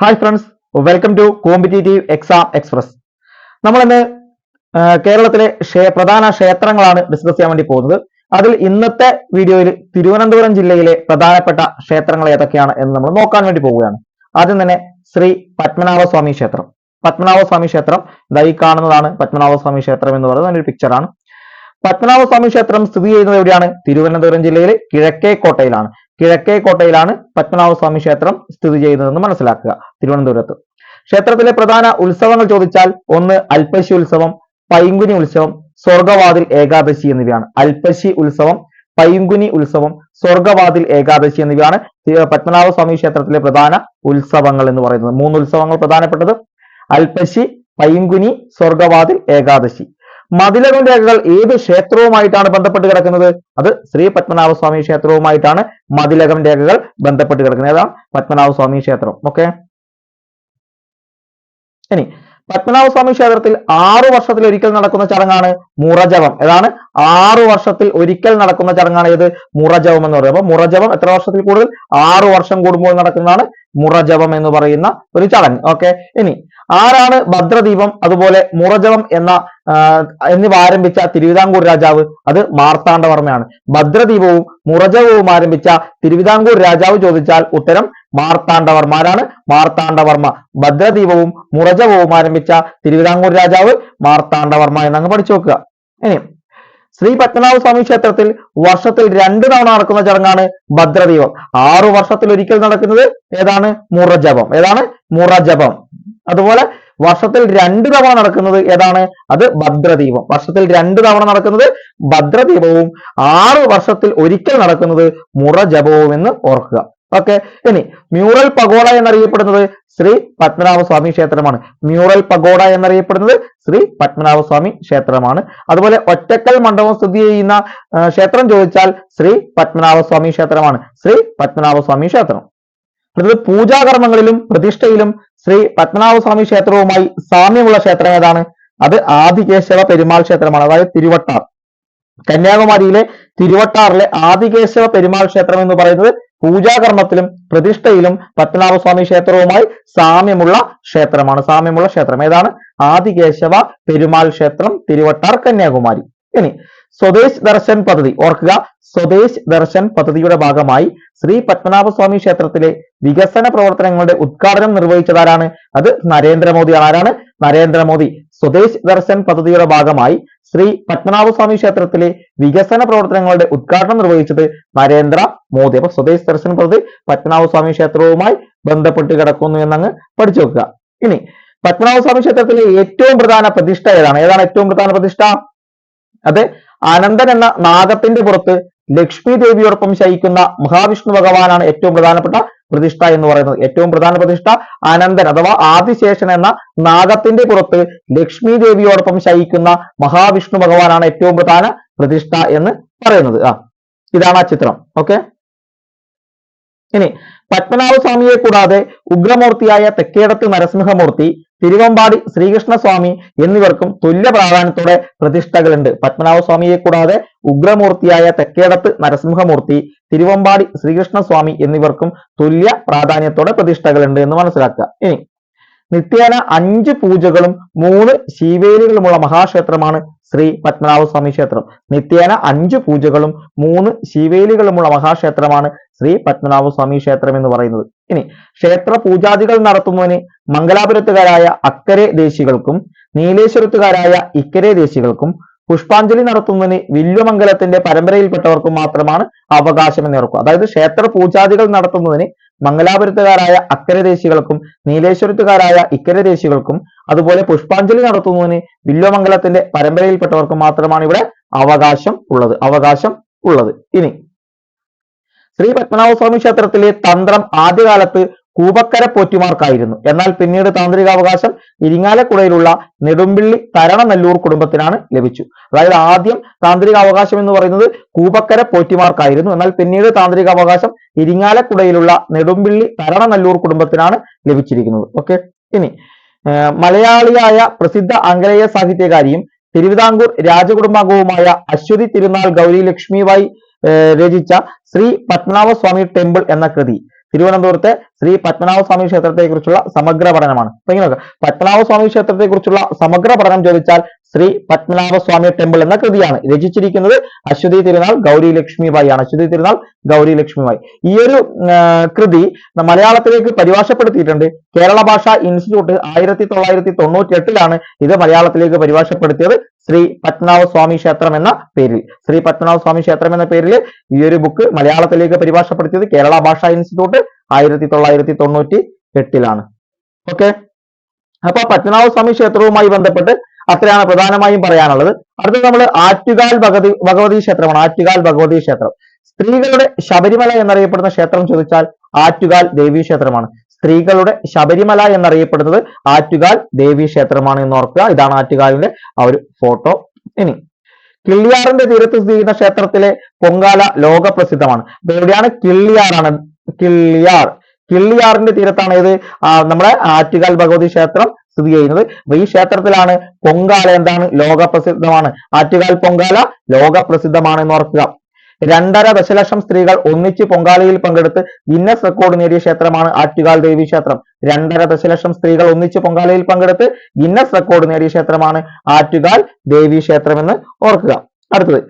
Hi friends welcome to competitive exam express നമ്മളിന്ന് കേരളത്തിലെ പ്രധാന ക്ഷേത്രങ്ങളാണ് ഡിസ്കസ് ചെയ്യാൻ വേണ്ടി പോകുന്നത്. അതിൽ ഇന്നത്തെ വീഡിയോയിൽ തിരുവനന്തപുരം ജില്ലയിലെ പ്രധാനപ്പെട്ട ക്ഷേത്രങ്ങൾ ഏതൊക്കെയാണ് എന്ന് നമ്മൾ നോക്കാൻ വേണ്ടി പോവുകയാണ്. ആദ്യം തന്നെ ശ്രീ പത്മനാഭസ്വാമി ക്ഷേത്രം. പത്മനാഭസ്വാമി ക്ഷേത്രം ഇതായി കാണുന്നതാണ് പത്മനാഭസ്വാമി ക്ഷേത്രം എന്ന് പറയുന്നത് ഒരു പിക്ചറാണ് പത്മനാഭസ്വാമി ക്ഷേത്രം സ്ഥിതി ചെയ്യുന്നത് എവിടെയാണ്? തിരുവനന്തപുരം ജില്ലയിലെ കിഴക്കേ കോട്ടയിലാണ്. കിഴക്കേ കോട്ടയിലാണ് പത്മനാഭ പത്മനാഭസ്വാമി ക്ഷേത്രം സ്ഥിതി ചെയ്യുന്നതെന്ന് മനസ്സിലാക്കുക. തിരുവനന്തപുരത്ത്. ക്ഷേത്രത്തിലെ പ്രധാന ഉത്സവങ്ങൾ ചോദിച്ചാൽ ഒന്ന് അൽപ്പശി ഉത്സവം പൈങ്കുനി ഉത്സവം സ്വർഗവാതിൽ ഏകാദശി എന്നിവയാണ്. അൽപ്പശി ഉത്സവം പൈങ്കുനി ഉത്സവം സ്വർഗവാതിൽ ഏകാദശി എന്നിവയാണ് പത്മനാഭ പത്മനാഭസ്വാമി ക്ഷേത്രത്തിലെ പ്രധാന ഉത്സവങ്ങൾ എന്ന് പറയുന്നത്. മൂന്ന് ഉത്സവങ്ങൾ പ്രധാനപ്പെട്ടത്. അൽപ്പശി പൈങ്കുനി സ്വർഗവാതിൽ ഏകാദശി. മതിലകം രേഖകൾ ഏത് ക്ഷേത്രവുമായിട്ടാണ് ബന്ധപ്പെട്ട് കിടക്കുന്നത്? അത് ശ്രീ പത്മനാഭസ്വാമി ക്ഷേത്രവുമായിട്ടാണ് മതിലകം രേഖകൾ ബന്ധപ്പെട്ട് കിടക്കുന്നത്. ഏതാണ് പത്മനാഭസ്വാമി ക്ഷേത്രം. ഓക്കെ? ഇനി പത്മനാഭസ്വാമി ക്ഷേത്രത്തിൽ ആറു വർഷത്തിൽ ഒരിക്കൽ നടക്കുന്ന ചടങ്ങാണ് മുറജപം. ഏതാണ്? ആറു വർഷത്തിൽ ഒരിക്കൽ നടക്കുന്ന ചടങ്ങാണ് ഏത്? മുറജപം എന്ന് പറയുന്നത്. അപ്പൊ മുറജപം എത്ര വർഷത്തിൽ കൂടുതൽ? ആറു വർഷം കൂടുമ്പോൾ നടക്കുന്നതാണ് മുറജപം എന്ന് പറയുന്ന ഒരു ചടങ്ങ്. ഓക്കെ? ഇനി ആരാണ് ഭദ്രദീപം? അതുപോലെ മുറജളം എന്ന എന്നിവ ആരംഭിച്ച തിരുവിതാംകൂർ രാജാവ് അത് മാർത്താണ്ഡവർമ്മയാണ്. ഭദ്രദീപവും മുറജപവും ആരംഭിച്ച തിരുവിതാംകൂർ രാജാവ് ചോദിച്ചാൽ ഉത്തരം മാർത്താണ്ഡവർമ്മ. ആരാണ്? മാർത്താണ്ഡവർമ്മ. ഭദ്രദീപവും മുറജപവും ആരംഭിച്ച തിരുവിതാംകൂർ രാജാവ് മാർത്താണ്ഡവർമ്മ എന്നങ്ങ് പഠിച്ചു വെക്കുക. ഇനി ശ്രീ പത്മനാഭ സ്വാമി ക്ഷേത്രത്തിൽ വർഷത്തിൽ രണ്ട് തവണ നടക്കുന്ന ചടങ്ങാണ് ഭദ്രദീപം. ആറു വർഷത്തിൽ ഒരിക്കൽ നടക്കുന്നത് ഏതാണ്? മുറജപം. ഏതാണ്? മുറജപം. അതുപോലെ വർഷത്തിൽ രണ്ടു തവണ നടക്കുന്നത് ഏതാണ്? അത് ഭദ്രദീപം. വർഷത്തിൽ രണ്ടു തവണ നടക്കുന്നത് ഭദ്രദീപവും ആറ് വർഷത്തിൽ ഒരിക്കൽ നടക്കുന്നത് മുറജപവും എന്ന് ഓർക്കുക. ഓക്കെ ഇനി മ്യൂറൽ പഗോഡ എന്നറിയപ്പെടുന്നത് ശ്രീ പത്മനാഭസ്വാമി ക്ഷേത്രമാണ്. മ്യൂറൽ പഗോഡ എന്നറിയപ്പെടുന്നത് ശ്രീ പത്മനാഭസ്വാമി ക്ഷേത്രമാണ്. അതുപോലെ ഒറ്റക്കൽ മണ്ഡപം സ്ഥിതി ചെയ്യുന്ന ക്ഷേത്രം ചോദിച്ചാൽ ശ്രീ പത്മനാഭസ്വാമി ക്ഷേത്രമാണ്. ശ്രീ പത്മനാഭസ്വാമി ക്ഷേത്രം. അടുത്തത് പൂജാകർമ്മങ്ങളിലും പ്രതിഷ്ഠയിലും ശ്രീ പത്മനാഭസ്വാമി ക്ഷേത്രവുമായി സാമ്യമുള്ള ക്ഷേത്രം ഏതാണ്? അത് ആദികേശവ പെരുമാൾ ക്ഷേത്രമാണ് അതായത് തിരുവട്ടാർ. കന്യാകുമാരിയിലെ തിരുവട്ടാറിലെ ആദികേശവ പെരുമാൾ ക്ഷേത്രം എന്ന് പറയുന്നത് പൂജാകർമ്മത്തിലും പ്രതിഷ്ഠയിലും പത്മനാഭസ്വാമി ക്ഷേത്രവുമായി സാമ്യമുള്ള ക്ഷേത്രമാണ് സാമ്യമുള്ള ക്ഷേത്രം. ഏതാണ്? ആദികേശവ പെരുമാൾ ക്ഷേത്രം തിരുവട്ടാർ കന്യാകുമാരി. ഇനി സ്വദേശ് ദർശൻ പദ്ധതി ഓർക്കുക. സ്വദേശ് ദർശൻ പദ്ധതിയുടെ ഭാഗമായി ശ്രീ പത്മനാഭസ്വാമി ക്ഷേത്രത്തിലെ വികസന പ്രവർത്തനങ്ങളുടെ ഉദ്ഘാടനം നിർവഹിച്ചതാരാണ്? അത് നരേന്ദ്രമോദിയാണ്. ആരാണ്? നരേന്ദ്രമോദി. സ്വദേശ് ദർശൻ പദ്ധതിയുടെ ഭാഗമായി ശ്രീ പത്മനാഭസ്വാമി ക്ഷേത്രത്തിലെ വികസന പ്രവർത്തനങ്ങളുടെ ഉദ്ഘാടനം നിർവഹിച്ചത് നരേന്ദ്ര മോദി. അപ്പൊ സ്വദേശ് ദർശൻ പദ്ധതി പത്മനാഭസ്വാമി ക്ഷേത്രവുമായി ബന്ധപ്പെട്ട് കിടക്കുന്നു എന്നങ്ങ് പഠിച്ചു വെക്കുക. ഇനി പത്മനാഭസ്വാമി ക്ഷേത്രത്തിലെ ഏറ്റവും പ്രധാന പ്രതിഷ്ഠ ഏതാണ്? ഏതാണ് ഏറ്റവും പ്രധാന പ്രതിഷ്ഠ? അത് അനന്തൻ എന്ന നാഗത്തിന്റെ പുറത്ത് ലക്ഷ്മി ദേവിയോടൊപ്പം ശയിക്കുന്ന മഹാവിഷ്ണു ഭഗവാനാണ് ഏറ്റവും പ്രധാനപ്പെട്ട പ്രതിഷ്ഠ എന്ന് പറയുന്നത്. ഏറ്റവും പ്രധാന പ്രതിഷ്ഠ അനന്തൻ അഥവാ ആദിശേഷൻ എന്ന നാഗത്തിന്റെ പുറത്ത് ലക്ഷ്മി ദേവിയോടൊപ്പം ശയിക്കുന്ന മഹാവിഷ്ണു ഭഗവാനാണ് ഏറ്റവും പ്രധാന പ്രതിഷ്ഠ എന്ന് പറയുന്നത്. ആ ഇതാണ് ആ ചിത്രം. ഓക്കെ? ഇനി പത്മനാഭസ്വാമിയെ കൂടാതെ ഉഗ്രമൂർത്തിയായ തെക്കേടത്ത് നരസിംഹമൂർത്തി തിരുവമ്പാടി ശ്രീകൃഷ്ണസ്വാമി എന്നിവർക്കും തുല്യ പ്രാധാന്യത്തോടെ പ്രതിഷ്ഠകളുണ്ട്. പത്മനാഭസ്വാമിയെ കൂടാതെ ഉഗ്രമൂർത്തിയായ തെക്കേടത്ത് നരസിംഹമൂർത്തി തിരുവമ്പാടി ശ്രീകൃഷ്ണസ്വാമി എന്നിവർക്കും തുല്യ പ്രാധാന്യത്തോടെ പ്രതിഷ്ഠകളുണ്ട് എന്ന് മനസ്സിലാക്കുക. ഇനി നിത്യേന അഞ്ച് പൂജകളും മൂന്ന് ശീവേലികളുമുള്ള മഹാക്ഷേത്രമാണ് ശ്രീ പത്മനാഭസ്വാമി ക്ഷേത്രം. നിത്യേന അഞ്ച് പൂജകളും മൂന്ന് ശീവേലികളുമുള്ള മഹാക്ഷേത്രമാണ് ശ്രീ പത്മനാഭസ്വാമി ക്ഷേത്രം എന്ന് പറയുന്നത്. ഇനി ക്ഷേത്ര പൂജാദികൾ നടത്തുന്നതിന് മംഗലാപുരത്തുകാരായ അക്കരെ ദേശികൾക്കും നീലേശ്വരത്തുകാരായ ഇക്കരെ ദേശികൾക്കും പുഷ്പാഞ്ജലി നടത്തുന്നതിന് വില്വമംഗലത്തിന്റെ പരമ്പരയിൽപ്പെട്ടവർക്കും മാത്രമാണ് അവകാശം എന്ന് ഓർക്കുക. അതായത് ക്ഷേത്ര പൂജാദികൾ നടത്തുന്നതിന് മംഗലാപുരത്തുകാരായ അക്കരദേശികൾക്കും നീലേശ്വരത്തുകാരായ ഇക്കരദേശികൾക്കും അതുപോലെ പുഷ്പാഞ്ജലി നടത്തുന്നതിന് വില്വമംഗലത്തിന്റെ പരമ്പരയിൽപ്പെട്ടവർക്കും മാത്രമാണ് ഇവിടെ അവകാശം ഉള്ളത് അവകാശം ഉള്ളത്. ഇനി ശ്രീ പത്മനാഭസ്വാമി ക്ഷേത്രത്തിലെ തന്ത്രം ആദ്യകാലത്ത് കൂപക്കര പോറ്റിമാർക്കായിരുന്നു. എന്നാൽ പിന്നീട് താന്ത്രികാവകാശം ഇരിങ്ങാലക്കുടയിലുള്ള നെടുമ്പിള്ളി തരണനെല്ലൂർ കുടുംബത്തിനാണ് ലഭിച്ചു. അതായത് ആദ്യം താന്ത്രികാവകാശം എന്ന് പറയുന്നത് കൂപക്കര പോറ്റിമാർക്കായിരുന്നു. എന്നാൽ പിന്നീട് താന്ത്രികാവകാശം ഇരിങ്ങാലക്കുടയിലുള്ള നെടുമ്പിള്ളി തരണനെല്ലൂർ കുടുംബത്തിനാണ് ലഭിച്ചിരിക്കുന്നത്. ഓക്കെ? ഇനി മലയാളിയായ പ്രസിദ്ധ ആംഗലേയ സാഹിത്യകാരിയും തിരുവിതാംകൂർ രാജകുടുംബാംഗവുമായ അശ്വതി തിരുനാൾ ഗൗരി ലക്ഷ്മിബായി രചിച്ച ശ്രീ പത്മനാഭസ്വാമി ടെമ്പിൾ എന്ന കൃതി. തിരുവനന്തപുരത്തെ ശ്രീ പത്മനാഭ സ്വാമി ക്ഷേത്രത്തെ കുറിച്ചുള്ള സമഗ്ര പഠനമാണ് അപ്പൊ ഇങ്ങനെ. പത്മനാഭ സ്വാമി ക്ഷേത്രത്തെ കുറിച്ചുള്ള സമഗ്ര പഠനം ചോദിച്ചാൽ ശ്രീ പത്മനാഭ സ്വാമി ടെമ്പിൾ എന്ന കൃതിയാണ്. രചിച്ചിരിക്കുന്നത് അശ്വതി തിരുനാൾ ഗൗരി ലക്ഷ്മിബായി ആണ് അശ്വതി തിരുനാൾ ഗൗരി ലക്ഷ്മിബായി ഈ ഒരു കൃതി മലയാളത്തിലേക്ക് പരിഭാഷപ്പെടുത്തിയിട്ടുണ്ട്. കേരള ഭാഷാ ഇൻസ്റ്റിറ്റ്യൂട്ട് ആയിരത്തി തൊള്ളായിരത്തി തൊണ്ണൂറ്റി എട്ടിലാണ് ഇത് മലയാളത്തിലേക്ക് പരിഭാഷപ്പെടുത്തിയത് ശ്രീ പത്മനാഭ സ്വാമി ക്ഷേത്രം എന്ന പേരിൽ. ശ്രീ പത്മനാഭ സ്വാമി ക്ഷേത്രം എന്ന പേരിൽ ഈ ഒരു ബുക്ക് മലയാളത്തിലേക്ക് പരിഭാഷപ്പെടുത്തിയത് കേരള ഭാഷാ ഇൻസ്റ്റിറ്റ്യൂട്ട് ആയിരത്തി തൊള്ളായിരത്തി തൊണ്ണൂറ്റി എട്ടിലാണ് ഓക്കെ അപ്പൊ പത്മനാഭ സ്വാമി ക്ഷേത്രവുമായി ബന്ധപ്പെട്ട് അത്രയാണ് പ്രധാനമായും പറയാനുള്ളത്. അടുത്തത് നമ്മൾ ആറ്റുകാൽ ഭഗവതി ഭഗവതി ക്ഷേത്രമാണ്. ആറ്റുകാൽ ഭഗവതി ക്ഷേത്രം. സ്ത്രീകളുടെ ശബരിമല എന്നറിയപ്പെടുന്ന ക്ഷേത്രം ചോദിച്ചാൽ ആറ്റുകാൽ ദേവി ക്ഷേത്രമാണ്. സ്ത്രീകളുടെ ശബരിമല എന്നറിയപ്പെടുന്നത് ആറ്റുകാൽ ദേവി ക്ഷേത്രമാണ് എന്ന് ഓർക്കുക. ഇതാണ് ആറ്റുകാലിന്റെ ആ ഒരു ഫോട്ടോ. ഇനി കിള്ളിയാറിന്റെ തീരത്ത് സ്ഥിതി ചെയ്യുന്ന ക്ഷേത്രത്തിലെ പൊങ്കാല ലോക പ്രസിദ്ധമാണ് അപ്പൊ എവിടെയാണ്? കിള്ളിയാറാണ്. കിള്ളിയാർ. കിള്ളിയാറിന്റെ തീരത്താണ് ഏത്? നമ്മുടെ ആറ്റുകാൽ ഭഗവതി ക്ഷേത്രം. സ്ഥിതി ചെയ്യുന്നത്. അപ്പൊ ഈ ക്ഷേത്രത്തിലാണ് പൊങ്കാല എന്താണ്? ലോക പ്രസിദ്ധമാണ് ആറ്റുകാൽ പൊങ്കാല ലോക പ്രസിദ്ധമാണ് എന്ന് ഓർക്കുക. രണ്ടര ദശലക്ഷം സ്ത്രീകൾ ഒന്നിച്ച് പൊങ്കാലയിൽ പങ്കെടുത്ത് ഗിന്നസ് റെക്കോർഡ് നേടിയ ക്ഷേത്രമാണ് ആറ്റുകാൽ ദേവി ക്ഷേത്രം. രണ്ടര ദശലക്ഷം സ്ത്രീകൾ ഒന്നിച്ച് പൊങ്കാലയിൽ പങ്കെടുത്ത് ഗിന്നസ് റെക്കോർഡ് നേടിയ ക്ഷേത്രമാണ് ആറ്റുകാൽ ദേവി ക്ഷേത്രം എന്ന് ഓർക്കുക. അടുത്തത്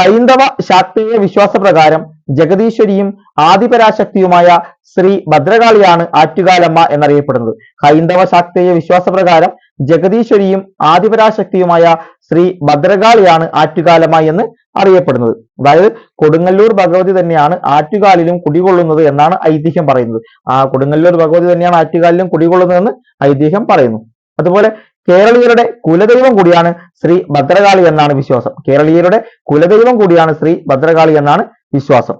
ഹൈന്ദവ ശാക്തീയ വിശ്വാസപ്രകാരം ജഗദീശ്വരിയും ആദിപരാശക്തിയുമായ ശ്രീ ഭദ്രകാളിയാണ് ആറ്റുകാലമ്മ എന്നറിയപ്പെടുന്നത്. ഹൈന്ദവ ശാക്തീയ വിശ്വാസപ്രകാരം ജഗദീശ്വരിയും ആദിപരാശക്തിയുമായ ശ്രീ ഭദ്രകാളിയാണ് ആറ്റുകാലമ്മ എന്ന് അറിയപ്പെടുന്നത്. അതായത് കൊടുങ്ങല്ലൂർ ഭഗവതി തന്നെയാണ് ആറ്റുകാലിലും കുടികൊള്ളുന്നത് എന്നാണ് ഐതിഹ്യം പറയുന്നത്. ആ കൊടുങ്ങല്ലൂർ ഭഗവതി തന്നെയാണ് ആറ്റുകാലിലും കുടികൊള്ളുന്നതെന്ന് ഐതിഹ്യം പറയുന്നു. അതുപോലെ കേരളീയരുടെ കുലദൈവം കൂടിയാണ് ശ്രീ ഭദ്രകാളി എന്നാണ് വിശ്വാസം. കേരളീയരുടെ കുലദൈവം കൂടിയാണ് ശ്രീ ഭദ്രകാളി എന്നാണ് വിശ്വാസം.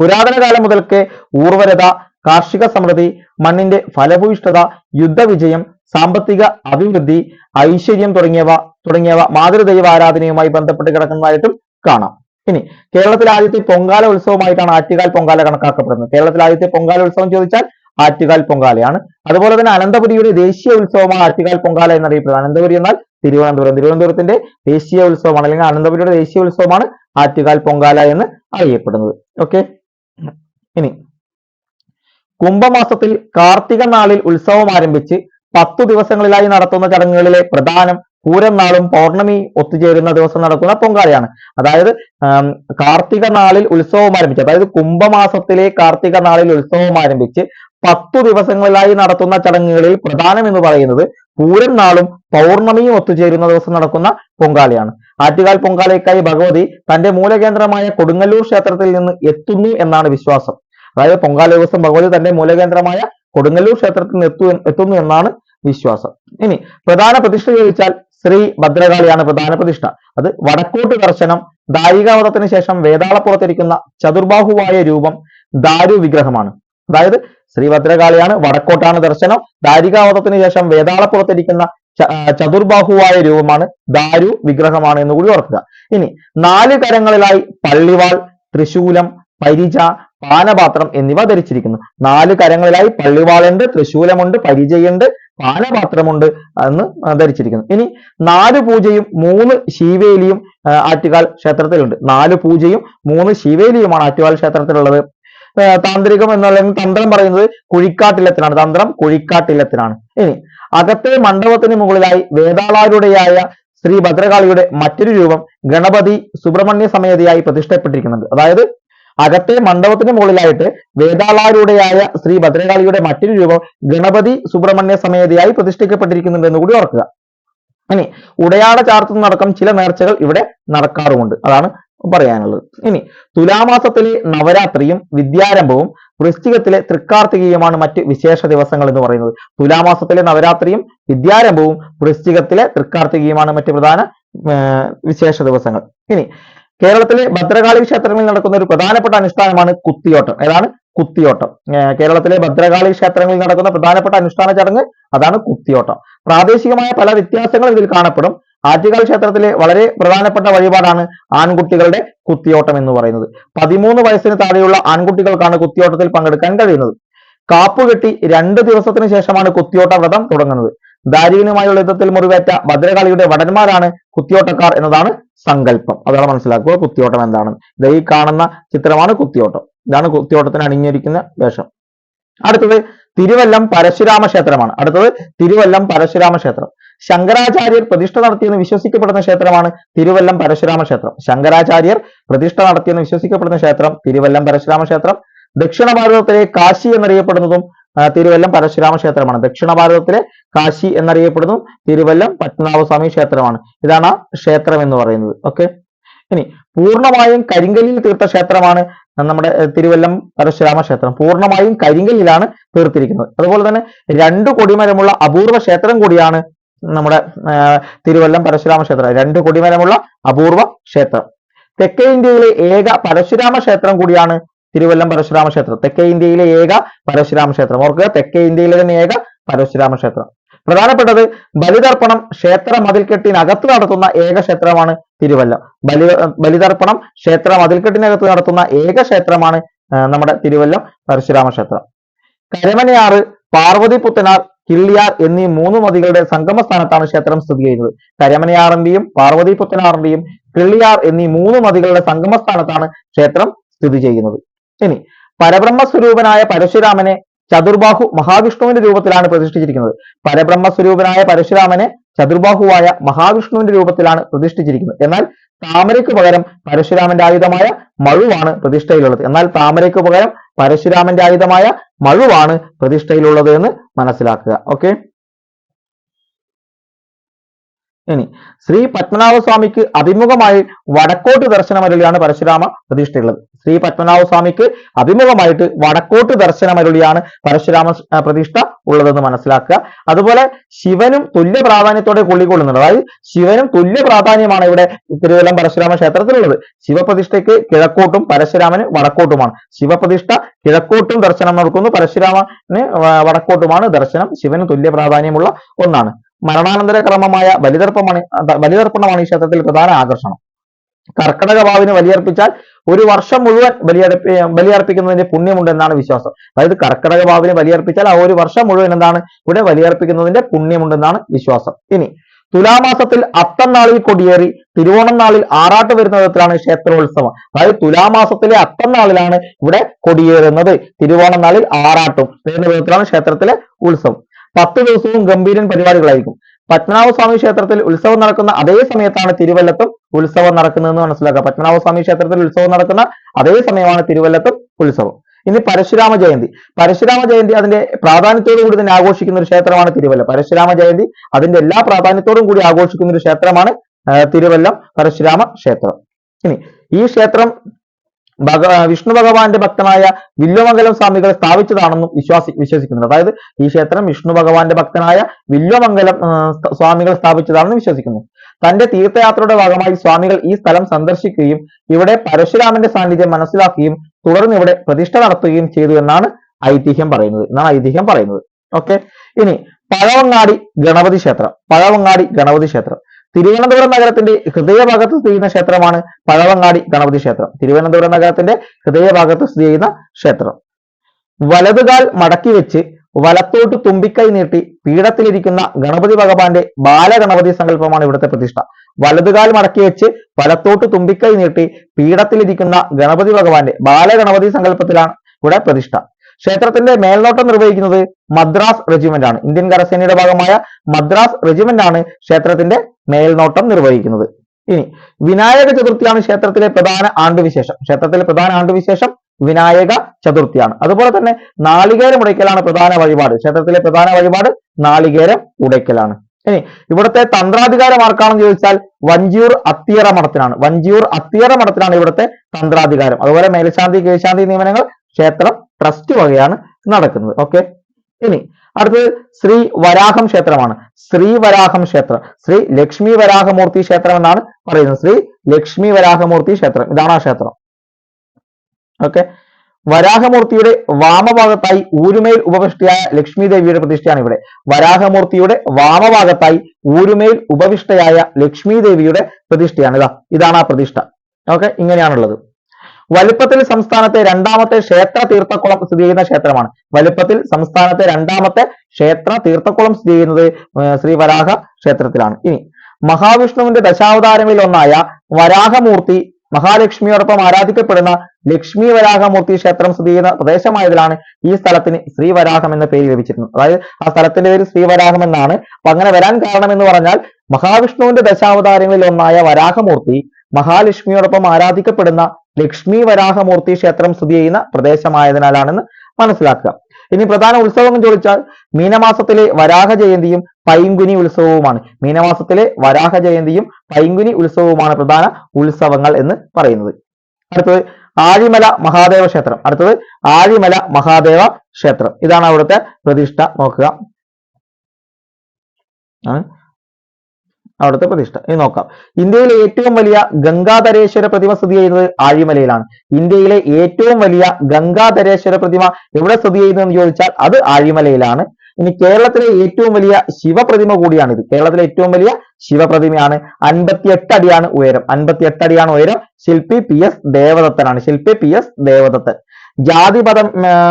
പുരാതന കാലം മുതൽക്കേ ഊർവരത കാർഷിക സമൃദ്ധി മണ്ണിന്റെ ഫലഭൂയിഷ്ഠത യുദ്ധവിജയം സാമ്പത്തിക അഭിവൃദ്ധി ഐശ്വര്യം തുടങ്ങിയവ തുടങ്ങിയവ മാതൃദൈവ ആരാധനയുമായി ബന്ധപ്പെട്ട് കിടക്കുന്നതായിട്ടും കാണാം. ഇനി കേരളത്തിൽ ആദ്യത്തെ പൊങ്കാല ഉത്സവമായിട്ടാണ് ആറ്റുകാൽ പൊങ്കാല കണക്കാക്കപ്പെടുന്നത്. കേരളത്തിൽ ആദ്യത്തെ പൊങ്കാല ഉത്സവം ചോദിച്ചാൽ ആറ്റുകാൽ പൊങ്കാലയാണ്. അതുപോലെ തന്നെ അനന്തപുരിയുടെ ദേശീയ ഉത്സവമാണ് ആറ്റുകാൽ പൊങ്കാല എന്നറിയപ്പെടുന്നത്. അനന്തപുരി എന്നാൽ തിരുവനന്തപുരം. തിരുവനന്തപുരത്തിന്റെ ദേശീയ ഉത്സവമാണ് അല്ലെങ്കിൽ അനന്തപുരിയുടെ ദേശീയ ഉത്സവമാണ് ആറ്റുകാൽ പൊങ്കാല എന്ന് അറിയപ്പെടുന്നത്. ഓക്കെ ഇനി കുംഭമാസത്തിൽ കാർത്തിക നാളിൽ ഉത്സവം ആരംഭിച്ച് പത്തു ദിവസങ്ങളിലായി നടത്തുന്ന ചടങ്ങുകളിലെ പ്രധാനം പൂരം നാളും പൗർണമി ഒത്തുചേരുന്ന ദിവസം നടക്കുന്ന പൊങ്കാലയാണ്. അതായത് കാർത്തിക നാളിൽ ഉത്സവം ആരംഭിച്ച് അതായത് കുംഭമാസത്തിലെ കാർത്തിക നാളിൽ ഉത്സവം ആരംഭിച്ച് പത്തു ദിവസങ്ങളിലായി നടത്തുന്ന ചടങ്ങുകളിൽ പ്രധാനം എന്ന് പറയുന്നത് പൂരം നാളും പൗർണമിയും ഒത്തുചേരുന്ന ദിവസം നടക്കുന്ന പൊങ്കാലയാണ്. ആറ്റുകാൽ പൊങ്കാലയ്ക്കായി ഭഗവതി തന്റെ മൂലകേന്ദ്രമായ കൊടുങ്ങല്ലൂർ ക്ഷേത്രത്തിൽ നിന്ന് എത്തുന്നു എന്നാണ് വിശ്വാസം. അതായത് പൊങ്കാല ദിവസം ഭഗവതി തന്റെ മൂലകേന്ദ്രമായ കൊടുങ്ങല്ലൂർ ക്ഷേത്രത്തിൽ നിന്ന് എത്തു എത്തുന്നു എന്നാണ് വിശ്വാസം. ഇനി പ്രധാന പ്രതിഷ്ഠ ചോദിച്ചാൽ ശ്രീ ഭദ്രകാളിയാണ് പ്രധാന പ്രതിഷ്ഠ. അത് വടക്കോട്ട് ദർശനം ദാരികാവതത്തിന് ശേഷം വേതാളപ്പുറത്തിരിക്കുന്ന ചതുർബാഹുവായ രൂപം ദാരു വിഗ്രഹമാണ്. അതായത് ശ്രീഭദ്രകാളിയാണ് വടക്കോട്ടാണ് ദർശനം. ദാരികാവതത്തിന് ശേഷം വേതാളപ്പുറത്തിരിക്കുന്ന ചതുർബാഹുവായ രൂപമാണ് ദാരു വിഗ്രഹമാണ് എന്ന് കൂടി ഓർക്കുക. ഇനി നാല് കരങ്ങളിലായി പള്ളിവാൾ തൃശൂലം പരിച പാനപാത്രം എന്നിവ ധരിച്ചിരിക്കുന്നു. നാല് കരങ്ങളിലായി പള്ളിവാളുണ്ട് തൃശൂലമുണ്ട് പരിചയുണ്ട് പാനപാത്രമുണ്ട് എന്ന് ധരിച്ചിരിക്കുന്നു. ഇനി നാല് പൂജയും മൂന്ന് ശിവേലിയും ആറ്റുകാൽ ക്ഷേത്രത്തിലുണ്ട്. നാല് പൂജയും മൂന്ന് ശിവേലിയുമാണ് ആറ്റുകാൽ ക്ഷേത്രത്തിലുള്ളത്. താന്ത്രികം എന്നല്ലെങ്കിൽ തന്ത്രം പറയുന്നത് കുഴിക്കാട്ടിലത്തിനാണ്. തന്ത്രം കുഴിക്കാട്ടിലത്തിനാണ്. ഇനി അകത്തെ മണ്ഡപത്തിന് മുകളിലായി വേതാളാരുടെയായ ശ്രീ ഭദ്രകാളിയുടെ മറ്റൊരു രൂപം ഗണപതി സുബ്രഹ്മണ്യ സമേതയായി പ്രതിഷ്ഠപ്പെട്ടിരിക്കുന്നുണ്ട് അതായത് അകത്തെ മണ്ഡപത്തിന് മുകളിലായിട്ട് വേതാളാരുടെയായ ശ്രീ ഭദ്രകാളിയുടെ മറ്റൊരു രൂപം ഗണപതി സുബ്രഹ്മണ്യ സമേതയായി പ്രതിഷ്ഠിക്കപ്പെട്ടിരിക്കുന്നുണ്ട് എന്ന് കൂടി ഓർക്കുക. ഇനി ഉടയാട ചാർത്തുന്നടക്കം ചില നേർച്ചകൾ ഇവിടെ നടക്കാറുമുണ്ട്. അതാണ് പറയാനുള്ളത്. ഇനി തുലാമാസത്തിലെ നവരാത്രിയും വിദ്യാരംഭവും വൃശ്ചികത്തിലെ തൃക്കാർത്തികയുമാണ് മറ്റ് വിശേഷ ദിവസങ്ങൾ എന്ന് പറയുന്നത്. തുലാമാസത്തിലെ നവരാത്രിയും വിദ്യാരംഭവും വൃശ്ചികത്തിലെ തൃക്കാർത്തികയുമാണ് മറ്റ് പ്രധാന വിശേഷ ദിവസങ്ങൾ. ഇനി കേരളത്തിലെ ഭദ്രകാളി ക്ഷേത്രങ്ങളിൽ നടക്കുന്ന ഒരു പ്രധാനപ്പെട്ട അനുഷ്ഠാനമാണ് കുത്തിയോട്ടം. ഏതാണ്? കുത്തിയോട്ടം. കേരളത്തിലെ ഭദ്രകാളി ക്ഷേത്രങ്ങളിൽ നടക്കുന്ന പ്രധാനപ്പെട്ട അനുഷ്ഠാന ചടങ്ങ് അതാണ് കുത്തിയോട്ടം. പ്രാദേശികമായ പല വ്യത്യാസങ്ങളും ഇതിൽ കാണപ്പെടും. ആറ്റുകാൽ ക്ഷേത്രത്തിലെ വളരെ പ്രധാനപ്പെട്ട വഴിപാടാണ് ആൺകുട്ടികളുടെ കുത്തിയോട്ടം എന്ന് പറയുന്നത്. പതിമൂന്ന് വയസ്സിന് താഴെയുള്ള ആൺകുട്ടികൾക്കാണ് കുത്തിയോട്ടത്തിൽ പങ്കെടുക്കാൻ കഴിയുന്നത്. കാപ്പുകെട്ടി രണ്ട് ദിവസത്തിന് ശേഷമാണ് കുത്തിയോട്ട വ്രതം തുടങ്ങുന്നത്. ദാരികനുമായുള്ള യുദ്ധത്തിൽ മുറിവേറ്റ ഭദ്രകാളിയുടെ വടന്മാരാണ് കുത്തിയോട്ടക്കാർ എന്നതാണ് സങ്കല്പം. അതാണ് മനസ്സിലാക്കുക കുത്തിയോട്ടം എന്താണ്. ഇത് ഈ കാണുന്ന ചിത്രമാണ് കുത്തിയോട്ടം. ഇതാണ് കുത്തിയോട്ടത്തിന് അണിഞ്ഞിരിക്കുന്ന വേഷം. അടുത്തത് തിരുവല്ലം പരശുരാമ ക്ഷേത്രമാണ്. അടുത്തത് തിരുവല്ലം പരശുരാമ ക്ഷേത്രം. ശങ്കരാചാര്യർ പ്രതിഷ്ഠ നടത്തിയെന്ന് വിശ്വസിക്കപ്പെടുന്ന ക്ഷേത്രമാണ് തിരുവല്ലം പരശുരാമ ക്ഷേത്രം. ശങ്കരാചാര്യർ പ്രതിഷ്ഠ നടത്തിയെന്ന് വിശ്വസിക്കപ്പെടുന്ന ക്ഷേത്രം തിരുവല്ലം പരശുരാമ ക്ഷേത്രം. ദക്ഷിണ ഭാരതത്തിലെ കാശി എന്നറിയപ്പെടുന്നതും തിരുവല്ലം പരശുരാമ ക്ഷേത്രമാണ്. ദക്ഷിണ ഭാരതത്തിലെ കാശി എന്നറിയപ്പെടുന്നതും തിരുവല്ലം പത്മനാഭസ്വാമി ക്ഷേത്രമാണ്. ഇതാണ് ആ ക്ഷേത്രം എന്ന് പറയുന്നത്. ഓക്കെ? ഇനി പൂർണമായും കരിങ്കലിൽ തീർത്ത ക്ഷേത്രമാണ് നമ്മുടെ തിരുവല്ലം പരശുരാമ ക്ഷേത്രം. പൂർണമായും കരിങ്കല്ലിലാണ് തീർത്തിരിക്കുന്നത്. അതുപോലെ തന്നെ രണ്ട് കൊടിമരമുള്ള അപൂർവ ക്ഷേത്രം കൂടിയാണ് നമ്മുടെ തിരുവല്ലം പരശുരാമ ക്ഷേത്രം. രണ്ട് കൊടിമരമുള്ള അപൂർവ ക്ഷേത്രം. തെക്കേ ഇന്ത്യയിലെ ഏക പരശുരാമ ക്ഷേത്രം കൂടിയാണ് തിരുവല്ലം പരശുരാമ ക്ഷേത്രം. തെക്കേ ഇന്ത്യയിലെ ഏക പരശുരാമ ക്ഷേത്രം. ഓർക്കുക തെക്കേ ഇന്ത്യയിലെ തന്നെ ഏക പരശുരാമ ക്ഷേത്രം. പ്രധാനപ്പെട്ടത് ബലിതർപ്പണം ക്ഷേത്ര മതിൽക്കെട്ടിനകത്ത് നടത്തുന്ന ഏക ക്ഷേത്രമാണ് തിരുവല്ല. ബലി ബലിതർപ്പണം ക്ഷേത്ര മതിൽക്കെട്ടിനകത്ത് നടത്തുന്ന ഏക ക്ഷേത്രമാണ് നമ്മുടെ തിരുവല്ലം പരശുരാമ ക്ഷേത്രം കരമനയാറ് പാർവതി പുത്തനാർ കിള്ളിയാർ എന്നീ മൂന്ന് നദികളുടെ സംഗമ സ്ഥാനത്താണ് ക്ഷേത്രം സ്ഥിതി ചെയ്യുന്നത്. കരമനയാറിന്റെയും പാർവതി പുത്തനാറിന്റെയും കിള്ളിയാർ എന്നീ മൂന്ന് നദികളുടെ സംഗമ സ്ഥാനത്താണ് ക്ഷേത്രം സ്ഥിതി ചെയ്യുന്നത്. ഇനി പരബ്രഹ്മ സ്വരൂപനായ പരശുരാമനെ ചതുർബാഹു മഹാവിഷ്ണുവിന്റെ രൂപത്തിലാണ് പ്രതിഷ്ഠിച്ചിരിക്കുന്നത്. പരബ്രഹ്മ സ്വരൂപനായ പരശുരാമനെ ചതുർബാഹുവായ മഹാവിഷ്ണുവിന്റെ രൂപത്തിലാണ് പ്രതിഷ്ഠിച്ചിരിക്കുന്നത്. എന്നാൽ താമരയ്ക്ക് പകരം പരശുരാമന്റെ ആയുധമായ മഴുവാണ് പ്രതിഷ്ഠയിലുള്ളത്. എന്നാൽ താമരയ്ക്ക് പകരം പരശുരാമന്റെ ആയുധമായ മഴുവാണ് പ്രതിഷ്ഠയിലുള്ളത് എന്ന് മനസ്സിലാക്കുക. ഓക്കെ ഇനി ശ്രീ പത്മനാഭസ്വാമിക്ക് അഭിമുഖമായി വടക്കോട്ട് ദർശനമരുളിയാണ് പരശുരാമ പ്രതിഷ്ഠയുള്ളത് ശ്രീ പത്മനാഭസ്വാമിക്ക് അഭിമുഖമായിട്ട് വടക്കോട്ട് ദർശനമരുളിയാണ് പരശുരാമ പ്രതിഷ്ഠ ഉള്ളതെന്ന് മനസ്സിലാക്കുക. അതുപോലെ ശിവനും തുല്യ പ്രാധാന്യത്തോടെ കൊള്ളിക്കൊള്ളുന്നുണ്ട്. അതായത് ശിവനും തുല്യ പ്രാധാന്യമാണ് ഇവിടെ തിരുവല്ലം പരശുരാമ ക്ഷേത്രത്തിലുള്ളത്. ശിവപ്രതിഷ്ഠയ്ക്ക് കിഴക്കോട്ടും പരശുരാമന് വടക്കോട്ടുമാണ്. ശിവപ്രതിഷ്ഠ കിഴക്കോട്ടും ദർശനം നടക്കുന്നു. പരശുരാമന് വടക്കോട്ടുമാണ് ദർശനം. ശിവന് തുല്യ പ്രാധാന്യമുള്ള ഒന്നാണ്. മരണാനന്തര ക്രമമായ ബലിതർപ്പമാണ് ബലിതർപ്പണമാണ് ഈ ക്ഷേത്രത്തിൽ പ്രധാന ആകർഷണം. കർക്കടക ഭാവിന് ബലിയർപ്പിച്ചാൽ ഒരു വർഷം മുഴുവൻ ബലിയർപ്പി ബലിയർപ്പിക്കുന്നതിന്റെ പുണ്യമുണ്ട് എന്നാണ് വിശ്വാസം. അതായത് കർക്കടക ഭാവിന് ബലിയർപ്പിച്ചാൽ ആ ഒരു വർഷം മുഴുവൻ എന്താണ്? ഇവിടെ ബലിയർപ്പിക്കുന്നതിന്റെ പുണ്യമുണ്ടെന്നാണ് വിശ്വാസം. ഇനി തുലാമാസത്തിൽ അത്തം നാളിൽ കൊടിയേറി തിരുവോണം നാളിൽ ആറാട്ട് വരുന്ന വിധത്തിലാണ് ക്ഷേത്രോത്സവം. അതായത് തുലാമാസത്തിലെ അത്തം നാളിലാണ് ഇവിടെ കൊടിയേറുന്നത്. തിരുവോണം നാളിൽ ആറാട്ടും വരുന്ന വിധത്തിലാണ് ക്ഷേത്രത്തിലെ ഉത്സവം. പത്ത് ദിവസവും ഗംഭീരൻ പരിപാടികളായിരിക്കും. പത്മനാഭസ്വാമി ക്ഷേത്രത്തിൽ ഉത്സവം നടക്കുന്ന അതേ സമയത്താണ് തിരുവല്ലത്തും ഉത്സവം നടക്കുന്നതെന്ന് മനസ്സിലാക്കുക പത്മനാഭസ്വാമി ക്ഷേത്രത്തിൽ ഉത്സവം നടക്കുന്ന അതേ സമയമാണ് തിരുവല്ലത്തും ഉത്സവം. ഇനി പരശുരാമ ജയന്തി. പരശുരാമ ജയന്തി അതിന്റെ പ്രാധാന്യത്തോടു കൂടി തന്നെ ആഘോഷിക്കുന്ന ഒരു ക്ഷേത്രമാണ് തിരുവല്ല. പരശുരാമ ജയന്തി അതിന്റെ എല്ലാ പ്രാധാന്യത്തോടും കൂടി ആഘോഷിക്കുന്ന ഒരു ക്ഷേത്രമാണ് തിരുവല്ലം പരശുരാമ ക്ഷേത്രം. ഇനി ഈ ക്ഷേത്രം ഭഗ വിഷ്ണു ഭഗവാന്റെ ഭക്തനായ വില്വമംഗലം സ്വാമികൾ സ്ഥാപിച്ചതാണെന്നും വിശ്വാസി വിശ്വസിക്കുന്നത് അതായത് ഈ ക്ഷേത്രം വിഷ്ണു ഭഗവാന്റെ ഭക്തനായ വില്വമംഗലം സ്വാമികൾ സ്ഥാപിച്ചതാണെന്ന് വിശ്വസിക്കുന്നു. തന്റെ തീർത്ഥയാത്രയുടെ ഭാഗമായി സ്വാമികൾ ഈ സ്ഥലം സന്ദർശിക്കുകയും ഇവിടെ പരശുരാമന്റെ സാന്നിധ്യം മനസ്സിലാക്കുകയും തുടർന്ന് ഇവിടെ പ്രതിഷ്ഠ നടത്തുകയും ചെയ്തു എന്നാണ് ഐതിഹ്യം പറയുന്നത്. എന്നാണ് ഐതിഹ്യം പറയുന്നത്. ഓക്കെ? ഇനി പഴവങ്ങാടി ഗണപതി ക്ഷേത്രം. പഴവങ്ങാടി ഗണപതി ക്ഷേത്രം. തിരുവനന്തപുരം നഗരത്തിന്റെ ഹൃദയഭാഗത്ത് സ്ഥിതി ചെയ്യുന്ന ക്ഷേത്രമാണ് പഴവങ്ങാടി ഗണപതി ക്ഷേത്രം. തിരുവനന്തപുരം നഗരത്തിന്റെ ഹൃദയഭാഗത്ത് സ്ഥിതി ചെയ്യുന്ന ക്ഷേത്രം. വലതുകാൽ മടക്കി വെച്ച് വലത്തോട്ട് തുമ്പിക്കൈ നീട്ടി പീഠത്തിലിരിക്കുന്ന ഗണപതി ഭഗവാന്റെ ബാലഗണപതി സങ്കല്പമാണ് ഇവിടുത്തെ പ്രതിഷ്ഠ. വലതുകാൽ മടക്കി വെച്ച് വലത്തോട്ട് തുമ്പിക്കൈ നീട്ടി പീഠത്തിലിരിക്കുന്ന ഗണപതി ഭഗവാന്റെ ബാലഗണപതി സങ്കല്പത്തിലാണ് ഇവിടെ പ്രതിഷ്ഠ. ക്ഷേത്രത്തിന്റെ മേൽനോട്ടം നിർവഹിക്കുന്നത് മദ്രാസ് റെജിമെന്റ് ആണ്. ഇന്ത്യൻ കരസേനയുടെ ഭാഗമായ മദ്രാസ് റെജിമെന്റ് ആണ് ക്ഷേത്രത്തിന്റെ മേൽനോട്ടം നിർവഹിക്കുന്നത്. ഇനി വിനായക ചതുർത്ഥിയാണ് ക്ഷേത്രത്തിലെ പ്രധാന ആണ്ടുവിശേഷം. ക്ഷേത്രത്തിലെ പ്രധാന ആണ്ടുവിശേഷം വിനായക ചതുർത്ഥിയാണ്. അതുപോലെ തന്നെ നാളികേരം ഉടയ്ക്കലാണ് പ്രധാന വഴിപാട്. ക്ഷേത്രത്തിലെ പ്രധാന വഴിപാട് നാളികേരം ഉടയ്ക്കലാണ്. ഇനി ഇവിടുത്തെ തന്ത്രാധികാരം ആർക്കാണെന്ന് ചോദിച്ചാൽ വഞ്ചിയൂർ അത്തിയറ മഠത്തിനാണ്. വഞ്ചിയൂർ അത്തിയറ മഠത്തിനാണ് ഇവിടുത്തെ തന്ത്രാധികാരം. അതുപോലെ മേൽശാന്തി കീഴ്ശാന്തി നിയമനങ്ങൾ ക്ഷേത്രം ട്രസ്റ്റ് വകയാണ് നടക്കുന്നത്. ഓക്കെ ഇനി അടുത്തത് ശ്രീ വരാഹം ക്ഷേത്രമാണ്. ശ്രീ വരാഹം ക്ഷേത്രം. ശ്രീ ലക്ഷ്മി വരാഹമൂർത്തി ക്ഷേത്രം എന്നാണ് പറയുന്നത്. ശ്രീ ലക്ഷ്മി വരാഹമൂർത്തി ക്ഷേത്രം. ഇതാണ് ആ ക്ഷേത്രം. ഓക്കെ വരാഹമൂർത്തിയുടെ വാമഭാഗത്തായി ഊരുമേൽ ഉപവിഷ്ടയായ ലക്ഷ്മി ദേവിയുടെ പ്രതിഷ്ഠയാണ് ഇവിടെ. വരാഹമൂർത്തിയുടെ വാമഭാഗത്തായി ഊരുമേൽ ഉപവിഷ്ടയായ ലക്ഷ്മി ദേവിയുടെ പ്രതിഷ്ഠയാണ്. ഇതാ ഇതാണ് ആ പ്രതിഷ്ഠ. ഓക്കെ ഇങ്ങനെയാണുള്ളത്. വലുപ്പത്തിൽ സംസ്ഥാനത്തെ രണ്ടാമത്തെ ക്ഷേത്ര തീർത്ഥക്കുളം സ്ഥിതി ചെയ്യുന്ന ക്ഷേത്രമാണ്. വലുപ്പത്തിൽ സംസ്ഥാനത്തെ രണ്ടാമത്തെ ക്ഷേത്ര തീർത്ഥക്കുളം സ്ഥിതി ചെയ്യുന്നത് ശ്രീ വരാഹ ക്ഷേത്രത്തിലാണ്. ഇനി മഹാവിഷ്ണുവിന്റെ ദശാവതാരങ്ങളിൽ ഒന്നായ വരാഹമൂർത്തി മഹാലക്ഷ്മിയോടൊപ്പം ആരാധിക്കപ്പെടുന്ന ലക്ഷ്മി വരാഹമൂർത്തി ക്ഷേത്രം സ്ഥിതി ചെയ്യുന്ന പ്രദേശമായതിലാണ് ഈ സ്ഥലത്തിന് ശ്രീവരാഹം എന്ന പേര് ലഭിച്ചിരുന്നത്. അതായത് ആ സ്ഥലത്തിന്റെ പേര് ശ്രീവരാഹം എന്നാണ്. അപ്പൊ അങ്ങനെ വരാൻ കാരണം എന്ന് പറഞ്ഞാൽ മഹാവിഷ്ണുവിന്റെ ദശാവതാരങ്ങളിൽ ഒന്നായ വരാഹമൂർത്തി മഹാലക്ഷ്മിയോടൊപ്പം ആരാധിക്കപ്പെടുന്ന ലക്ഷ്മി വരാഹമൂർത്തി ക്ഷേത്രം സ്ഥിതി ചെയ്യുന്ന പ്രദേശമായതിനാലാണെന്ന് മനസ്സിലാക്കുക. ഇനി പ്രധാന ഉത്സവം എന്ന് ചോദിച്ചാൽ മീനമാസത്തിലെ വരാഹ ജയന്തിയും പൈങ്കുനി ഉത്സവവുമാണ്. മീനമാസത്തിലെ വരാഹ ജയന്തിയും പൈങ്കുനി ഉത്സവവുമാണ് പ്രധാന ഉത്സവങ്ങൾ എന്ന് പറയുന്നത്. അടുത്തത് ആഴിമല മഹാദേവ ക്ഷേത്രം. അടുത്തത് ആഴിമല മഹാദേവ ക്ഷേത്രം. ഇതാണ് അവിടുത്തെ പ്രതിഷ്ഠ. നോക്കുക. അവിടുത്തെ പ്രതിഷ്ഠ. ഇനി നോക്കാം. ഇന്ത്യയിലെ ഏറ്റവും വലിയ ഗംഗാധരേശ്വര പ്രതിമ സ്ഥിതി ചെയ്യുന്നത് ആഴിമലയിലാണ്. ഇന്ത്യയിലെ ഏറ്റവും വലിയ ഗംഗാധരേശ്വര പ്രതിമ എവിടെ സ്ഥിതി ചെയ്യുന്നു എന്ന് ചോദിച്ചാൽ അത് ആഴിമലയിലാണ്. ഇനി കേരളത്തിലെ ഏറ്റവും വലിയ ശിവപ്രതിമ കൂടിയാണിത്. കേരളത്തിലെ ഏറ്റവും വലിയ ശിവപ്രതിമയാണ്. അൻപത്തിയെട്ട് അടിയാണ് ഉയരം. അൻപത്തിയെട്ട് അടിയാണ് ഉയരം. ശില്പി പി എസ് ദേവദത്തനാണ്. ശില്പി പി എസ് ദേവദത്തൻ. ജാതി മതം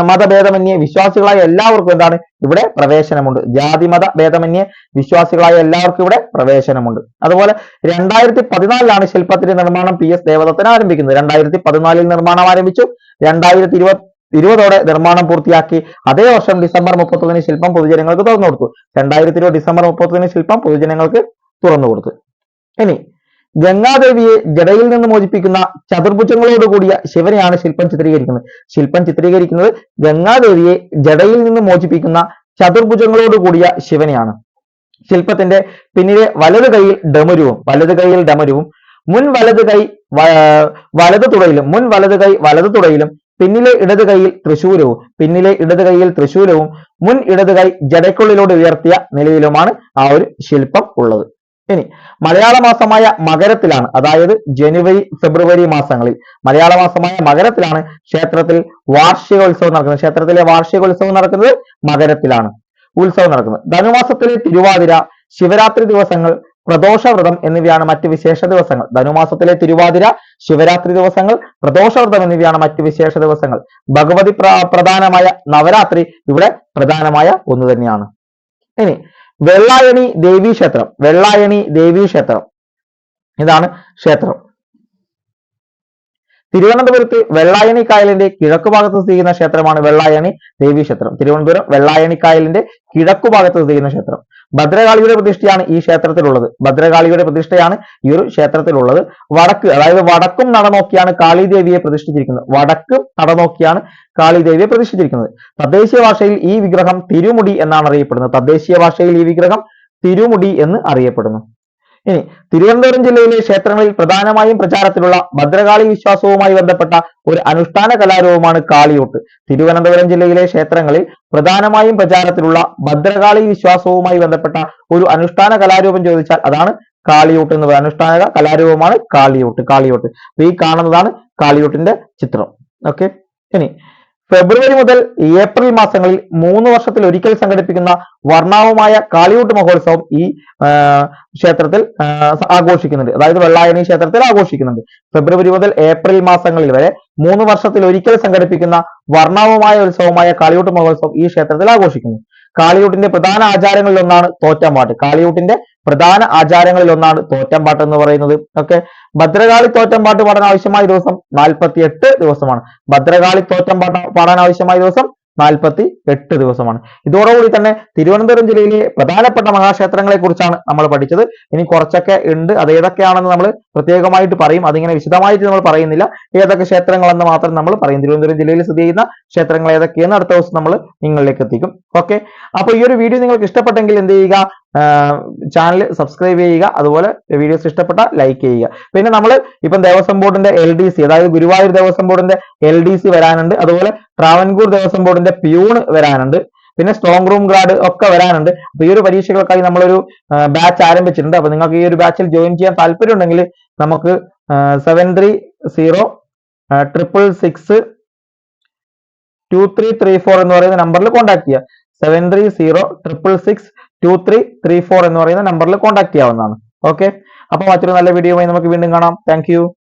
മതഭേദമന്യേ വിശ്വാസികളായ എല്ലാവർക്കും എന്താണ്? ഇവിടെ പ്രവേശനമുണ്ട്. ജാതി മത ഭേദമന്യേ വിശ്വാസികളായ എല്ലാവർക്കും ഇവിടെ പ്രവേശനമുണ്ട്. അതുപോലെ രണ്ടായിരത്തി പതിനാലിലാണ് ശില്പത്തിന്റെ നിർമ്മാണം പി എസ് ദേവദത്തൻ ആരംഭിക്കുന്നത്. രണ്ടായിരത്തി പതിനാലിൽ നിർമ്മാണം ആരംഭിച്ചു. രണ്ടായിരത്തി ഇരുപത്തി ഇരുപതോടെ നിർമ്മാണം പൂർത്തിയാക്കി. അതേ വർഷം ഡിസംബർ മുപ്പത്തൊന്നിന് ശില്പം പൊതുജനങ്ങൾക്ക് തുറന്നു കൊടുത്തു. രണ്ടായിരത്തി ഇരുപത് ഡിസംബർ മുപ്പത്തൊന്നിന് ശില്പം പൊതുജനങ്ങൾക്ക് തുറന്നു കൊടുത്തു. ഇനി ഗംഗാദേവിയെ ജടയിൽ നിന്ന് മോചിപ്പിക്കുന്ന ചതുർഭുജങ്ങളോട് കൂടിയ ശിവനെയാണ് ശില്പം ചിത്രീകരിക്കുന്നത്. ശില്പം ചിത്രീകരിക്കുന്നത് ഗംഗാദേവിയെ ജടയിൽ നിന്ന് മോചിപ്പിക്കുന്ന ചതുർഭുജങ്ങളോട് കൂടിയ ശിവനെയാണ്. ശില്പത്തിന്റെ പിന്നിലെ വലത് കൈയിൽ ഡമരുവും വലത് കൈയിൽ ഡമരുവും മുൻ വലത് കൈ വലത് തുടയിലും മുൻ വലത് കൈ വലത് തുടയിലും പിന്നിലെ ഇടത് കൈയിൽ തൃശൂലവും പിന്നിലെ ഇടത് കൈയിൽ തൃശൂലവും മുൻ ഇടത് കൈ ജടയ്ക്കുള്ളിലൂടെ ഉയർത്തിയ നിലയിലുമാണ് ആ ഒരു ശില്പം ഉള്ളത്. ഇനി മലയാള മാസമായ മകരത്തിലാണ് അതായത് ജനുവരി ഫെബ്രുവരി മാസങ്ങളിൽ. മലയാള മാസമായ മകരത്തിലാണ് ക്ഷേത്രത്തിൽ വാർഷികോത്സവം നടക്കുന്നത്. ക്ഷേത്രത്തിലെ വാർഷികോത്സവം നടക്കുന്നത് മകരത്തിലാണ്. ഉത്സവം നടക്കുന്നത്. ധനുമാസത്തിലെ തിരുവാതിര ശിവരാത്രി ദിവസങ്ങൾ പ്രദോഷവ്രതം എന്നിവയാണ് മറ്റ് വിശേഷ ദിവസങ്ങൾ. ധനുമാസത്തിലെ തിരുവാതിര ശിവരാത്രി ദിവസങ്ങൾ പ്രദോഷവ്രതം എന്നിവയാണ് മറ്റ് വിശേഷ ദിവസങ്ങൾ. ഭഗവതി പ്രധാനമായ നവരാത്രി ഇവിടെ പ്രധാനമായ ഒന്ന് തന്നെയാണ്. ഇനി വെള്ളായണി ദേവീ ക്ഷേത്രം. വെള്ളായണി ദേവീ ക്ഷേത്രം. ഇതാണ് ക്ഷേത്രം. തിരുവനന്തപുരത്ത് വെള്ളായണി കായലിന്റെ കിഴക്കു ഭാഗത്ത് സ്ഥിതി ചെയ്യുന്ന ക്ഷേത്രമാണ് വെള്ളായണി ദേവീ ക്ഷേത്രം. തിരുവനന്തപുരം വെള്ളായണി കായലിന്റെ കിഴക്കു ഭാഗത്ത് സ്ഥിതി ചെയ്യുന്ന ക്ഷേത്രം. ഭദ്രകാളിയുടെ പ്രതിഷ്ഠയാണ് ഈ ക്ഷേത്രത്തിലുള്ളത്. ഭദ്രകാളിയുടെ പ്രതിഷ്ഠയാണ് ഈ ഒരു ക്ഷേത്രത്തിലുള്ളത്. വടക്ക് അതായത് വടക്കും നടനോക്കിയാണ് കാളിദേവിയെ പ്രതിഷ്ഠിച്ചിരിക്കുന്നത്. വടക്കും നടനോക്കിയാണ് കാളിദേവിയെ പ്രതിഷ്ഠിച്ചിരിക്കുന്നത്. തദ്ദേശീയ ഭാഷയിൽ ഈ വിഗ്രഹം തിരുമുടി എന്നാണ് അറിയപ്പെടുന്നത്. തദ്ദേശീയ ഭാഷയിൽ ഈ വിഗ്രഹം തിരുമുടി എന്ന് അറിയപ്പെടുന്നു. ഇനി തിരുവനന്തപുരം ജില്ലയിലെ ക്ഷേത്രങ്ങളിൽ പ്രധാനമായും പ്രചാരത്തിലുള്ള ഭദ്രകാളി വിശ്വാസവുമായി ബന്ധപ്പെട്ട ഒരു അനുഷ്ഠാന കലാരൂപമാണ് കാളിയോട്ട്. തിരുവനന്തപുരം ജില്ലയിലെ ക്ഷേത്രങ്ങളിൽ പ്രധാനമായും പ്രചാരത്തിലുള്ള ഭദ്രകാളി വിശ്വാസവുമായി ബന്ധപ്പെട്ട ഒരു അനുഷ്ഠാന കലാരൂപം ചോദിച്ചാൽ അതാണ് കാളിയൂട്ട് എന്ന് പറയുന്നത് അനുഷ്ഠാന കലാരൂപമാണ് കാളിയൂട്ട്. കാളിയോട്ട്. ഈ കാണുന്നതാണ് കാളിയൂട്ടിന്റെ ചിത്രം. ഓക്കെ ഇനി ഫെബ്രുവരി മുതൽ ഏപ്രിൽ മാസങ്ങളിൽ മൂന്ന് വർഷത്തിൽ ഒരിക്കൽ സംഘടിപ്പിക്കുന്ന വർണാവുമായ കാളിയൂട്ട് മഹോത്സവം ഈ ക്ഷേത്രത്തിൽ ആഘോഷിക്കുന്നുണ്ട്. അതായത് വെള്ളായണി ക്ഷേത്രത്തിൽ ആഘോഷിക്കുന്നുണ്ട്. ഫെബ്രുവരി മുതൽ ഏപ്രിൽ മാസങ്ങളിൽ വരെ മൂന്ന് വർഷത്തിൽ ഒരിക്കൽ സംഘടിപ്പിക്കുന്ന വർണാവുമായ ഉത്സവമായ കാളിയൂട്ട് മഹോത്സവം ഈ ക്ഷേത്രത്തിൽ ആഘോഷിക്കുന്നു. കാളിയൂട്ടിന്റെ പ്രധാന ആചാരങ്ങളിൽ ഒന്നാണ് തോറ്റമ്പാട്ട്. കാളിയൂട്ടിന്റെ പ്രധാന ആചാരങ്ങളിൽ ഒന്നാണ് തോറ്റമ്പാട്ട് എന്ന് പറയുന്നത്. ഓക്കെ? ഭദ്രകാളി തോറ്റമ്പാട്ട് പാടാൻ ആവശ്യമായ ദിവസം നാൽപ്പത്തി എട്ട് ദിവസമാണ്. ഭദ്രകാളി തോറ്റമ്പാട്ട് പാടാൻ ആവശ്യമായ ദിവസം നാൽപ്പത്തി എട്ട് ദിവസമാണ്. ഇതോടുകൂടി തന്നെ തിരുവനന്തപുരം ജില്ലയിലെ പ്രധാനപ്പെട്ട മഹാക്ഷേത്രങ്ങളെ കുറിച്ചാണ് നമ്മൾ പഠിച്ചത്. ഇനി കുറച്ചൊക്കെ ഉണ്ട്. അത് ഏതൊക്കെയാണെന്ന് നമ്മൾ പ്രത്യേകമായിട്ട് പറയും. അതിങ്ങനെ വിശദമായിട്ട് നമ്മൾ പറയുന്നില്ല. ഏതൊക്കെ ക്ഷേത്രങ്ങളെന്ന് മാത്രം നമ്മൾ പറയും. തിരുവനന്തപുരം ജില്ലയിൽ സ്ഥിതി ചെയ്യുന്ന ക്ഷേത്രങ്ങൾ ഏതൊക്കെയെന്ന് അടുത്ത ദിവസം നമ്മൾ നിങ്ങളിലേക്ക് എത്തിക്കും. ഓക്കെ? അപ്പോൾ ഈ ഒരു വീഡിയോ നിങ്ങൾക്ക് ഇഷ്ടപ്പെട്ടെങ്കിൽ എന്ത് ചെയ്യുക? ചാനൽ സബ്സ്ക്രൈബ് ചെയ്യുക. അതുപോലെ വീഡിയോസ് ഇഷ്ടപ്പെട്ട ലൈക്ക് ചെയ്യുക. പിന്നെ നമ്മൾ ഇപ്പം ദേവസ്വം ബോർഡിന്റെ എൽ ഡി സി അതായത് ഗുരുവായൂർ ദേവസ്വം ബോർഡിന്റെ എൽ ഡി സി വരാനുണ്ട്. അതുപോലെ ട്രാവൻകൂർ ദേവസ്വം ബോർഡിന്റെ പ്യൂണ് വരാനുണ്ട്. പിന്നെ സ്ട്രോങ് റൂം ഗാർഡ് ഒക്കെ വരാനുണ്ട്. അപ്പൊ ഈ ഒരു പരീക്ഷകൾക്കായി നമ്മളൊരു ബാച്ച് ആരംഭിച്ചിട്ടുണ്ട്. അപ്പൊ നിങ്ങൾക്ക് ഈ ഒരു ബാച്ചിൽ ജോയിൻ ചെയ്യാൻ താല്പര്യം ഉണ്ടെങ്കിൽ നമുക്ക് seven three zero triple six two three three four എന്ന് പറയുന്ന നമ്പറിൽ കോൺടാക്ട് ചെയ്യുക. Seven three zero triple six two three three four എന്ന് പറയുന്ന നമ്പറിൽ കോൺടാക്ട് ചെയ്യാവുന്നതാണ്. ഓക്കെ അപ്പൊ മറ്റൊരു നല്ല വീഡിയോയുമായി നമുക്ക് വീണ്ടും കാണാം. താങ്ക്